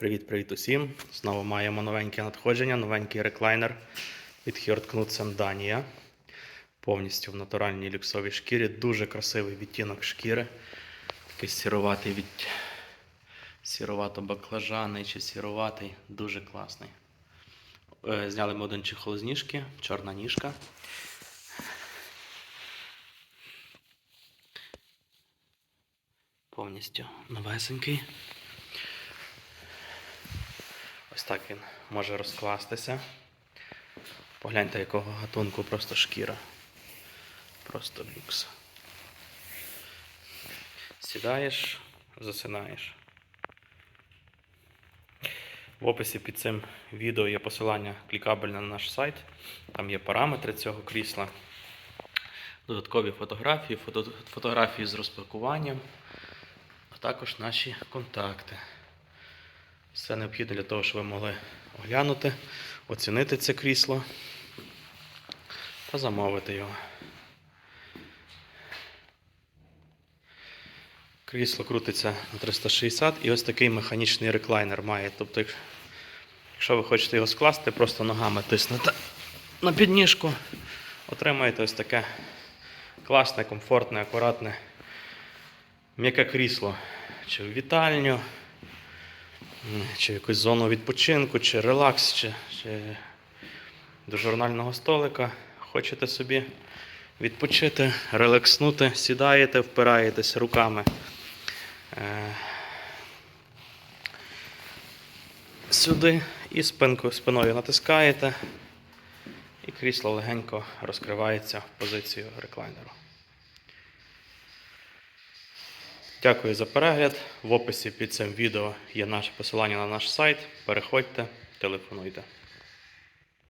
Привіт-привіт усім! Знову маємо новеньке надходження, новенький реклайнер від Knudsen Данія. Повністю в натуральній люксовій шкірі. Дуже красивий відтінок шкіри. Такий сіроватий від сіровато-баклажаний чи сіроватий. Дуже класний. Е, Зняли ми один чехол з ніжки, чорна ніжка. Повністю новесенький. Ось так він може розкластися. Погляньте, якого гатунку просто шкіра. Просто люкс. Сідаєш, засинаєш. В описі під цим відео є посилання клікабельне на наш сайт. Там є параметри цього крісла, додаткові фотографії, фото- фотографії з розпакуванням, а також наші контакти. Все необхідне для того, щоб ви могли оглянути, оцінити це крісло та замовити його. Крісло крутиться на 360 і ось такий механічний реклайнер має. Тобто, якщо ви хочете його скласти, просто ногами тиснете на підніжку, отримаєте ось таке класне, комфортне, акуратне, м'яке крісло. Чи в вітальню, чи якусь зону відпочинку, чи релакс, чи, чи до журнального столика. Хочете собі відпочити, релакснути, сідаєте, впираєтесь руками. е, Сюди і спинку, спиною натискаєте, і крісло легенько розкривається в позицію реклайнеру. Дякую за перегляд. В описі під цим відео є наше посилання на наш сайт. Переходьте, телефонуйте.